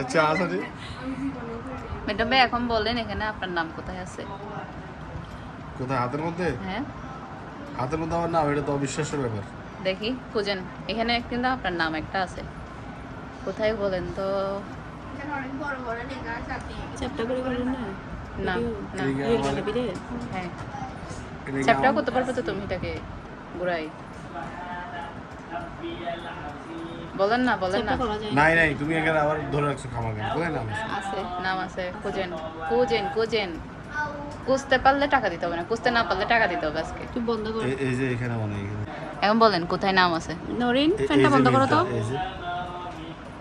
আচ্ছা ম্যাডাম ভাই এখন বলেন এখানে আপনার নাম কোথায় আছে? কোথায় হাতের মধ্যে? হ্যাঁ। হাতের মধ্যে আমার নাম এটা তো অবিশ্বাসের ব্যাপার। দেখি খুঁজেন। এখানে কিন্তু আপনার নাম একটা আছে। কোথায় বলেন তো? চ্যাপ্টা করে বলেন না। হ্যাঁ। চ্যাপ্টার করতে পারবে তো তুমি এটাকে ঘুরাই। বলেন না বলেন না। নাই নাই তুমি এখানে আবার ধরে রাখছো খামার কেন কোথায় নাম আছে? আছে নাম আছে খুঁজেন খুঁজেন খুঁজেন। খুঁজতে পারলে টাকা দিতে হবে না খুঁজতে না পারলে টাকা দিতে হবে আজকে। তুই বন্ধ কর। এই- যে এখানে মানে এখানে। এখন বলেন কোথায় নাম আছে? নরিন ফ্যানটা বন্ধ করো তো। মেলটা, এই যে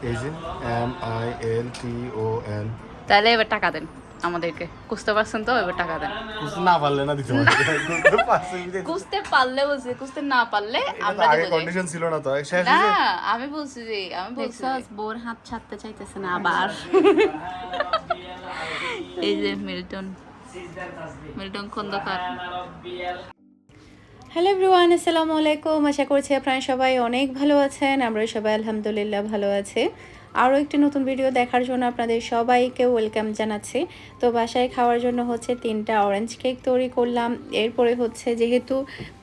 এই যে M I L T O N. তাহলে এবার টাকা দেন। আমাদেরকে। খুঁজতে পারছেন তো? এবার টাকা দেন। না পারলে না দিতে পারছে। পারলে বলছি খুঁজতে না পারলে আমরা আগে কন্ডিশন ছিল না তো। শেষ না আমি বলছি যে আমি বলছি বোর হাত ছাড়তে চাইতেছে না আবার। এই যে Milton. Milton Khandakar. Hello everyone আসসালামু আলাইকুম। আশা করছি আপনারা সবাই অনেক ভালো আছেন। আমরা সবাই আলহামদুলিল্লাহ ভালো আছি। আরও একটি নতুন ভিডিও দেখার জন্য আপনাদের সবাইকে ওয়েলকাম জানাচ্ছি। তো বাসায় খাওয়ার জন্য হচ্ছে তিনটা অরেঞ্জ কেক তৈরি করলাম। এরপরে হচ্ছে যেহেতু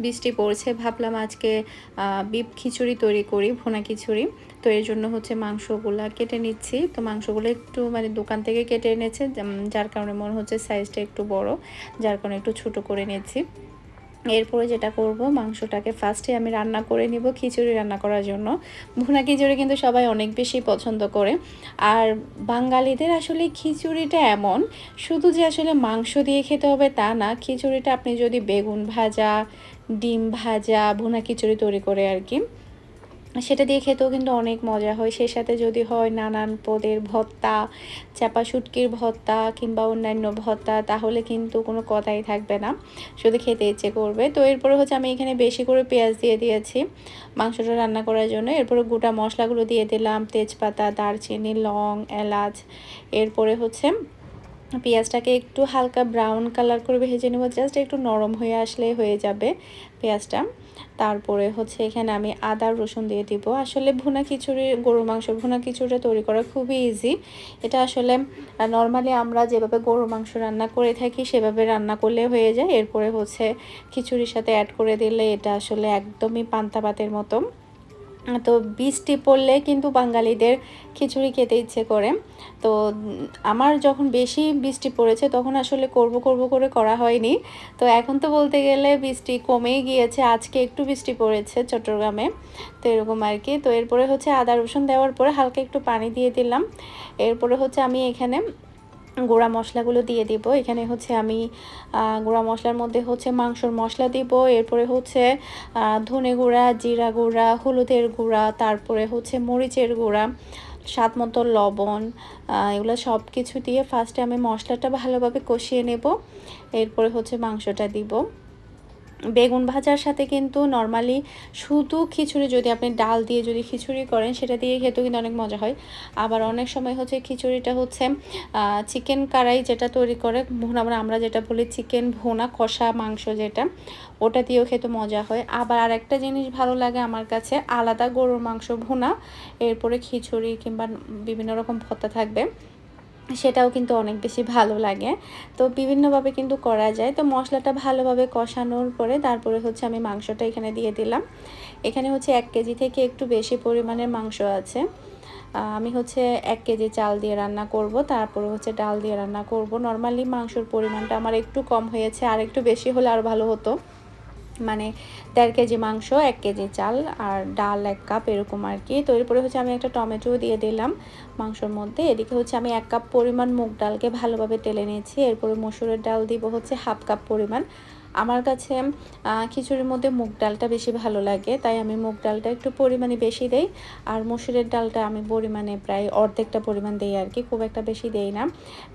বৃষ্টি পড়ছে, ভাবলাম আজকে বিপ খিচুড়ি তৈরি করি, ভোনা খিচুড়ি। তো এর জন্য হচ্ছে মাংসগুলা কেটে নিচ্ছি। তো মাংসগুলো একটু মানে দোকান থেকে কেটে এনেছে যার কারণে মনে হচ্ছে সাইজটা একটু বড়, যার কারণে একটু ছোট করে নিয়েছি এরপরে যেটা করব, মাংসটাকে ফার্স্টে আমি রান্না করে নিব খিচুড়ি রান্না করার জন্য। ভুনা খিচুড়ি কিন্তু সবাই অনেক বেশি পছন্দ করে। আর বাঙালিদের আসলে খিচুড়িটা এমন, শুধু যে আসলে মাংস দিয়ে খেতে হবে তা না, খিচুড়িটা আপনি যদি বেগুন ভাজা, ডিম ভাজা, ভুনা খিচুড়ি তৈরি করে আর কি সেটা দিয়ে খেতেও কিন্তু অনেক মজা হয়। সেই সাথে যদি হয় নানান পদের ভত্তা চাপা শুটকির ভত্তা কিংবা অন্যান্য ভত্তা তাহলে কিন্তু কোনো কথাই থাকবে না। শুধু খেতে ইচ্ছে করবে। তো এরপরে হচ্ছে আমি এখানে বেশি করে পেঁয়াজ দিয়ে দিয়েছি মাংসটা রান্না করার জন্য। এরপরে গোটা মশলাগুলো দিয়ে দিলাম, তেজপাতা, দারচিনি, লং, এলাচ। এরপরে হচ্ছে পেঁয়াজটাকে একটু হালকা ব্রাউন কালার করে ভেজে নেব। জাস্ট একটু নরম হয়ে আসলে হয়ে যাবে পেঁয়াজটা। তারপরে হচ্ছে এখানে আমি আদা, রসুন দিয়ে দিব। আসলে ভুনা খিচুড়ি গরু মাংস, ভুনা খিচুড়িটা তৈরি করা খুবই ইজি এটা আসলে নর্মালি আমরা যেভাবে গরুর মাংস রান্না করে থাকি সেভাবে রান্না করলে হয়ে যায়। এরপরে হচ্ছে খিচুড়ির সাথে অ্যাড করে দিলে এটা আসলে একদমই পান্তা ভাতের মতো তো বৃষ্টি পড়লে কিন্তু বাঙালিদের খিচুড়ি খেতে ইচ্ছে করে। তো আমার যখন বেশি বৃষ্টি পড়েছে তখন আসলে করব করব করে করা হয়নি। তো এখন তো বলতে গেলে বৃষ্টি কমেই গিয়েছে। আজকে একটু বৃষ্টি পড়েছে চট্টগ্রামে। তো এরকম আর কি। তো এরপরে হচ্ছে আদা রসুন দেওয়ার পরে হালকা একটু পানি দিয়ে দিলাম। এরপরে হচ্ছে আমি এখানে গুঁড়া মশলাগুলো দিয়ে দিব। এখানে হচ্ছে আমি গুঁড়া মশলার মধ্যে হচ্ছে মাংসর মশলা দিব। এরপরে হচ্ছে ধনে গুঁড়া, জিরা গুঁড়া, হলুদের গুঁড়া, তারপরে হচ্ছে মরিচের গুঁড়া, স্বাদ মতো লবণ এগুলো সব কিছু দিয়ে ফার্স্টে আমি মশলাটা ভালোভাবে কষিয়ে নেব। এরপরে হচ্ছে মাংসটা দিব। বেগুন ভাজার সাথে কিন্তু নর্মালি শুধু খিচুড়ি, যদি আপনি ডাল দিয়ে যদি খিচুড়ি করেন, সেটা দিয়ে খেতেও কিন্তু অনেক মজা হয়। আবার অনেক সময় হচ্ছে খিচুড়িটা হচ্ছে চিকেন কারাই যেটা তৈরি করে, ভুনা মানে আমরা যেটা বলি চিকেন ভোনা, কষা মাংস যেটা, ওটা দিয়েও খেতে মজা হয়। আবার আরেকটা জিনিস ভালো লাগে আমার কাছে, আলাদা গরুর মাংস ভুনা, এরপরে খিচুড়ি কিংবা বিভিন্ন রকম ভত্তা থাকবে। সেটাও কিন্তু অনেক বেশি ভালো লাগে। তো বিভিন্নভাবে কিন্তু করা যায়। তো মশলাটা ভালোভাবে কষানোর পরে তারপরে হচ্ছে আমি মাংসটা এখানে দিয়ে দিলাম। এখানে হচ্ছে এক কেজি থেকে একটু বেশি পরিমাণের মাংস আছে। আমি হচ্ছে এক কেজি চাল দিয়ে রান্না করব, তারপরে হচ্ছে ডাল দিয়ে রান্না করব। নর্মালি মাংসর পরিমাণটা আমার একটু কম হয়েছে, আর একটু বেশি হলে আরও ভালো হতো। মানে দেড় কেজি মাংস, এক কেজি চাল আর ডাল এক কাপ এরকম আর কি। তো এরপরে হচ্ছে আমি একটা টমেটো দিয়ে দিলাম মাংসর মধ্যে। এদিকে হচ্ছে আমি এক কাপ পরিমাণ মুগ ডালকে ভালোভাবে টেলে নিয়েছি। এরপরে মসুরের ডাল দিব হচ্ছে হাফ কাপ পরিমাণ। আমার কাছে খিচুড়ির মধ্যে মুগ ডালটা বেশি ভালো লাগে, তাই আমি মুগ ডালটা একটু পরিমাণে বেশি দেই। আর মসুরের ডালটা আমি পরিমাণে প্রায় অর্ধেকটা পরিমাণ দেই আর কি, খুব একটা বেশি দেই না।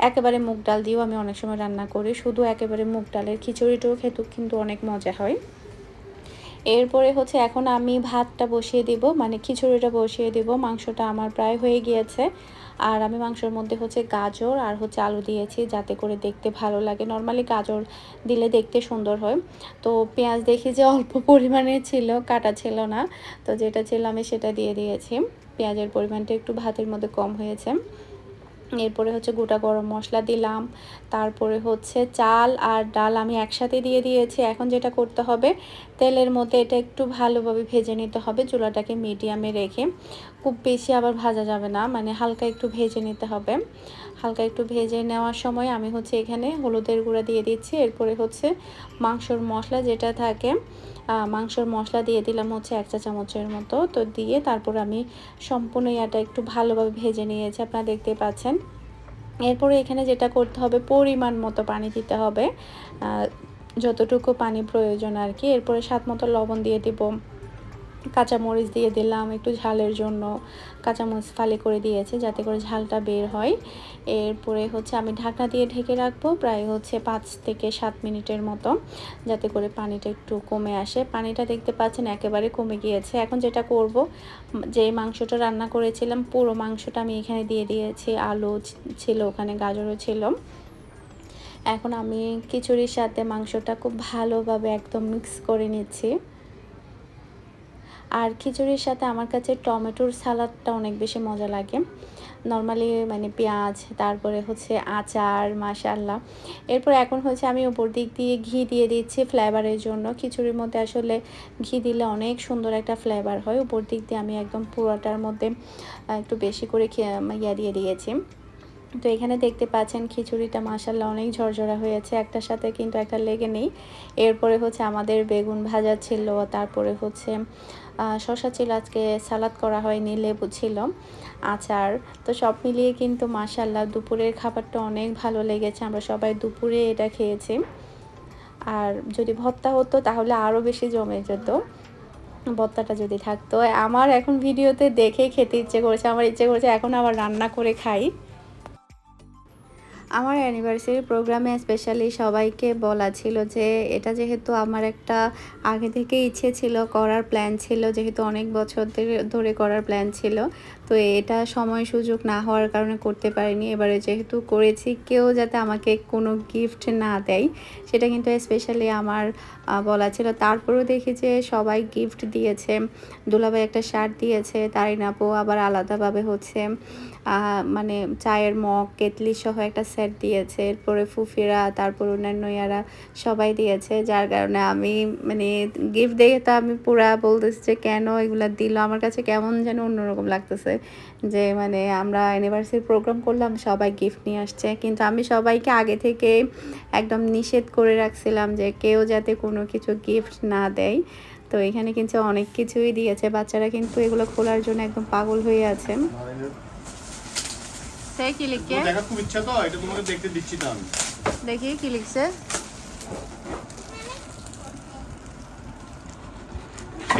একেবারে মুগ ডাল দিয়েও আমি অনেক সময় রান্না করি, শুধু একেবারে মুগ ডালের খিচুড়িটাও খেতেও কিন্তু অনেক মজা হয়। এরপরে হচ্ছে এখন আমি ভাতটা বসিয়ে দিব মানে খিচুড়িটা বসিয়ে দিব, মাংসটা আমার প্রায় হয়ে গিয়েছে। আর আমি মাংসের মধ্যে হচ্ছে গাজর আর হচ্ছে আলু দিয়েছি যাতে করে দেখতে ভালো লাগে। নর্মালি গাজর দিলে দেখতে সুন্দর হয়। তো পেঁয়াজ দেখি যে অল্প পরিমাণে ছিল, কাটা ছিল না। তো যেটা ছিল আমি সেটা দিয়ে দিয়েছি। পেঁয়াজের পরিমাণটা একটু ভাতের মধ্যে কম হয়েছে। এরপরে হচ্ছে গোটা গরম মশলা দিলাম, তারপরে হচ্ছে চাল আর ডাল আমি একসাথে দিয়ে দিয়েছি। এখন যেটা করতে হবে, তেলের মধ্যে এটা একটু ভালোভাবে ভেজে নিতে হবে, চুলাটাকে মিডিয়ামে রেখে। খুব বেশি আবার ভাজা যাবে না মানে হালকা একটু ভেজে নিতে হবে। হালকা একটু ভেজে নেওয়ার সময় আমি হচ্ছে এখানে হলুদের গুঁড়া দিয়ে দিচ্ছি। এরপরে হচ্ছে মাংসর মশলা যেটা থাকে মাংসর মশলা দিয়ে দিলাম হচ্ছে এক চা চামচের মতো। তো দিয়ে তারপর আমি সম্পূর্ণ ইয়াটা একটু ভালোভাবে ভেজে নিয়েছি, আপনারা দেখতে পাচ্ছেন। এরপরে এখানে যেটা করতে হবে, পরিমাণ মতো পানি দিতে হবে। যতটুকু পানি প্রয়োজন আর কি। এরপরে স্বাদ মতো লবণ দিয়ে দিব। কাঁচামরিচ দিয়ে দিলাম একটু ঝালের জন্য। কাঁচামরিচ ফালি করে দিয়েছে যাতে করে ঝালটা বের হয়। এরপরে হচ্ছে আমি ঢাকনা দিয়ে ঢেকে রাখব প্রায় হচ্ছে পাঁচ থেকে সাত মিনিটের মতো, যাতে করে পানিটা একটু কমে আসে। পানিটা দেখতে পাচ্ছেন একেবারে কমে গিয়েছে। এখন যেটা করব, যে মাংসটা রান্না করেছিলাম, পুরো মাংসটা আমি এখানে দিয়ে দিয়েছি। আলু ছিল, ওখানে গাজরও ছিল। এখন আমি খিচুড়ির সাথে মাংসটা খুব ভালোভাবে একদম মিক্স করে নিচ্ছি। আর খিচুড়ির সাথে আমার কাছে টমেটোর সালাদটা অনেক বেশি মজা লাগে। নর্মালি মানে পেঁয়াজ, তারপরে হচ্ছে আচার মাশাল্লাহ এরপর এখন হচ্ছে আমি উপর দিক দিয়ে ঘি দিয়ে দিচ্ছি ফ্লেভারের জন্য। খিচুড়ির মধ্যে আসলে ঘি দিলে অনেক সুন্দর একটা ফ্লেভার হয়। উপর দিক দিয়ে আমি একদম পুরোটার মধ্যে একটু বেশি করে খে- ইয়া দিয়ে দিয়েছি। তো এখানে দেখতে পাচ্ছেন খিচুড়িটা মাসাল্লাহ অনেক ঝরঝরা হয়েছে একটার সাথে কিন্তু একটা লেগে নেই। এরপরে হচ্ছে আমাদের বেগুন ভাজা ছিল, তারপরে হচ্ছে শসা ছিল আজকে সালাদ করা হয়নি, লেবু ছিল, আচার। তো সব মিলিয়ে কিন্তু মাসাল্লাহ দুপুরের খাবারটা অনেক ভালো লেগেছে, আমরা সবাই দুপুরে এটা খেয়েছি। আর যদি ভর্তা হতো তাহলে আরও বেশি জমে যেত, ভর্তাটা যদি থাকতো। আমার এখন ভিডিওতে দেখে খেতে ইচ্ছে করেছে, আমার ইচ্ছে করেছে এখন আবার রান্না করে খাই। আমার অ্যানিভার্সারি প্রোগ্রামে স্পেশালি সবাইকে বলা ছিল যে এটা যেহেতু আমার একটা আগে থেকে ইচ্ছে ছিল করার প্ল্যান ছিল, যেহেতু অনেক বছর ধরে- করার প্ল্যান ছিল। তো এটা সময় সুযোগ না হওয়ার কারণে করতে পারিনি। এবারে যেহেতু করেছি, কেউ যাতে আমাকে কোনো গিফট না দেয়, সেটা কিন্তু স্পেশালি আমার বলা ছিল। তারপরেও দেখি যে সবাই গিফট দিয়েছে। দুলাভাই একটা শার্ট দিয়েছে, তারিন আপু আবার আলাদাভাবে হচ্ছে মানে চায়ের মগ কেতলি সহ একটা সেট দিয়েছে। এরপরে ফুফিরা, তারপর অন্যান্য ইয়ারা সবাই দিয়েছে, যার কারণে আমি মানে গিফট দেখে তো আমি পুরা বলতেছি যে কেন এগুলা দিল? আমার কাছে কেমন যেন অন্যরকম লাগতেছে। যে মানে আমরা অ্যানিভার্সারি প্রোগ্রাম করলাম সবাই গিফট নিয়ে আসছে। কিন্তু আমি সবাইকে আগে থেকে একদম নিষেধ করে রাখছিলাম যে কেউ যাতে কোনো কিছু গিফট না দেয়। তো এখানে কিন্তু অনেক কিছুই দিয়েছে। বাচ্চারা কিন্তু এগুলো খোলার জন্য একদম পাগল হয়ে আছে। সে কি লিখে তোমার খুব ইচ্ছা তো এটা তোমাকে দেখতে দিচ্ছি না আমি। দেখি কি লিখছে।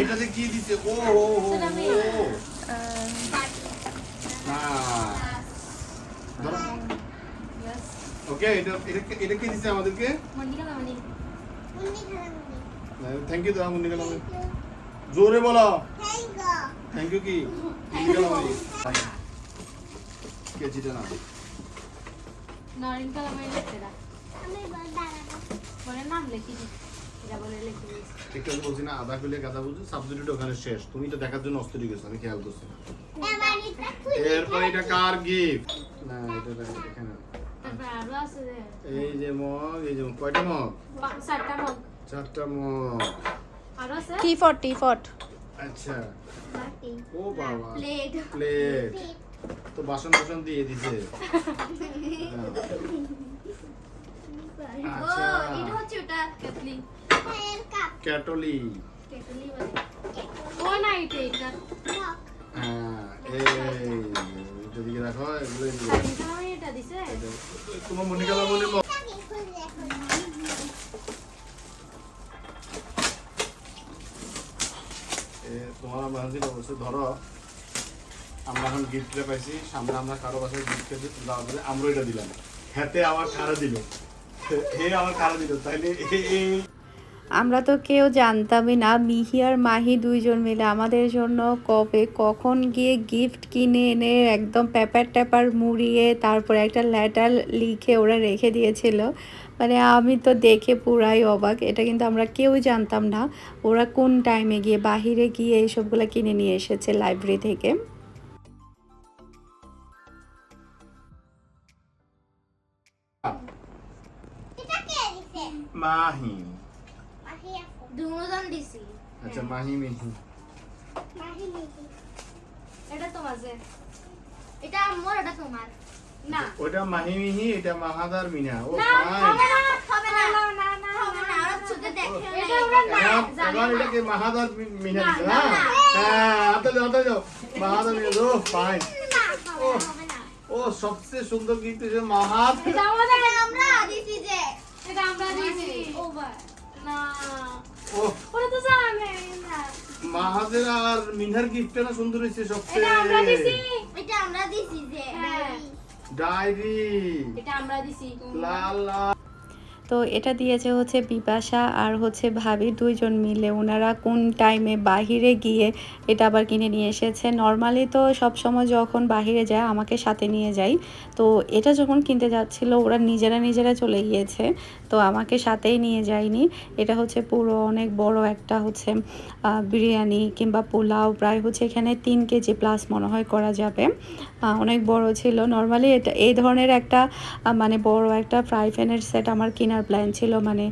এটাতে কি দিছে? ও ও ও ও না ওকে এটা এটা কি দিছে আমাদেরকে? থ্যাংক ইউ দাদা কালাম জোরে বলো। থ্যাংক ইউ কি? মুন্নি কালাম কেজিটা না নরেন কালামের লেখেরা বলে নাম লিখি দিস বলে লিখে দিস একটু বলছি না আধা ফেলে গাদা বুঝো সাবজেক্ট ওখানে শেষ। তুমি তো দেখার জন্য অস্থির গেছো আমি খেয়াল করছি না। এরপর এটা কার গিফট না এটা এখানে এই যে মগ এই যে। কয়টা মগ? চারটা মগ। চারটা মগ। আরও আছে? টি ফট টি ফট? আচ্ছা। ও বাবা। প্লেট। প্লেট। তো বাসন বাসন দিয়ে দিছে। ও আচ্ছা এটা হচ্ছে ওটা কেটলি ক্যাটলি। কেটলি বলে ও না এটা এটা। হ্যাঁ এই তোমার মাহাজির অবশ্যই ধরো, আমরা এখন গিফটটা পাইছি, সামনে আমরা কারও বাসায় গিফট খেতে আমরা এটা দিলাম। হাতে আমার কারা দিল? হে আমার কারা দিল? তাইলে আমরা তো কেউ জানতামই না মিহি আর মাহি দুইজন মিলে আমাদের জন্য কবে কখন গিয়ে গিফট কিনে এনে একদম পেপার ট্যাপার মুড়িয়ে তারপরে একটা লেটার লিখে ওরা রেখে দিয়েছিল। মানে আমি তো দেখে পুরাই অবাক এটা কিন্তু আমরা কেউ জানতাম না ওরা কোন টাইমে গিয়ে বাহিরে গিয়ে এইসবগুলো কিনে নিয়ে এসেছে লাইব্রেরি থেকে। মাহি। দুজন দিছি। আচ্ছা মাহি মিহি। মাহি মিহি। এটা তোমার যে এটা আমার এটা তোমার। না। ওটা মাহি মিহি এটা মাহাদার মিনা। ও না হবে না হবে না। না না না হবে না আর ছোট দেখে এটা ওরা না এবার এটাকে মাহাদার মিনা না, দিছে না, না না। হ্যাঁ হাতে যাও হাতে যাও মাহাদার মিনা ও না ও সবচেয়ে সুন্দর গিফট হচ্ছে মাহাদ। এটা আমরা দিছি যে। এটা আমরা দিছি। ওভার না। ও ওরা তো জানে না মাহাদের আর মিনহার গিফটটা না সুন্দর হয়েছে এটা আমরা দিছি। এটা আমরা দিছি যে হ্যাঁ। ডায়েরি। এটা আমরা দিছি। লাল লাল তো এটা দিয়েছে হচ্ছে বিপাশা আর হচ্ছে ভাবি দুইজন মিলে ওনারা কোন টাইমে বাহিরে গিয়ে এটা আবার কিনে নিয়ে এসেছে। নর্মালি তো সব সময় যখন বাহিরে যায়, আমাকে সাথে নিয়ে যাই। তো এটা যখন কিনতে যাচ্ছিল, ওরা নিজেরা নিজেরা চলে গিয়েছে। তো আমাকে সাথেই নিয়ে যায়নি। এটা হচ্ছে পুরো অনেক বড় একটা হচ্ছে বিরিয়ানি কিংবা পোলাও, প্রায় হচ্ছে এখানে তিন কেজি প্লাস মনে হয় করা যাবে। অনেক বড় ছিল। নর্মালি এটা, এই ধরনের একটা মানে বড় একটা ফ্রাই প্যানের সেট আমার কেনার প্ল্যান ছিল মানে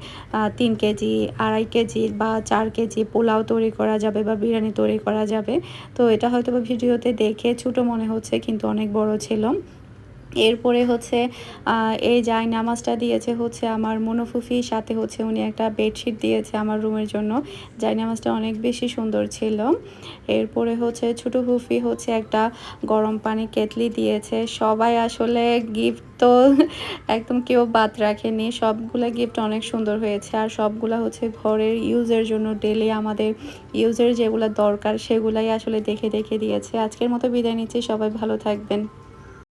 তিন কেজি, আড়াই কেজি বা চার কেজি পোলাও তৈরি করা যাবে বা বিরিয়ানি তৈরি করা যাবে। তো এটা হয়তো বা ভিডিওতে দেখে ছোটো মনে হচ্ছে কিন্তু অনেক বড় ছিল। এরপরে হচ্ছে এই জাই নামাজটা দিয়েছে হচ্ছে আমার মনোফুফির সাথে হচ্ছে উনি একটা বেডশিট দিয়েছে আমার রুমের জন্য। জাই নামাজটা অনেক বেশি সুন্দর ছিল। এরপরে হচ্ছে ছোটো ফুফি হচ্ছে একটা গরম পানি কেটলি দিয়েছে। সবাই আসলে গিফট তো একদম কেউ বাদ রাখেনি। সবগুলা গিফট অনেক সুন্দর হয়েছে। আর সবগুলা হচ্ছে ঘরের ইউজের জন্য ডেলি আমাদের ইউজের যেগুলো দরকার সেগুলাই আসলে দেখে দেখে দিয়েছে। আজকের মতো বিদায় নিচ্ছি। সবাই ভালো থাকবেন।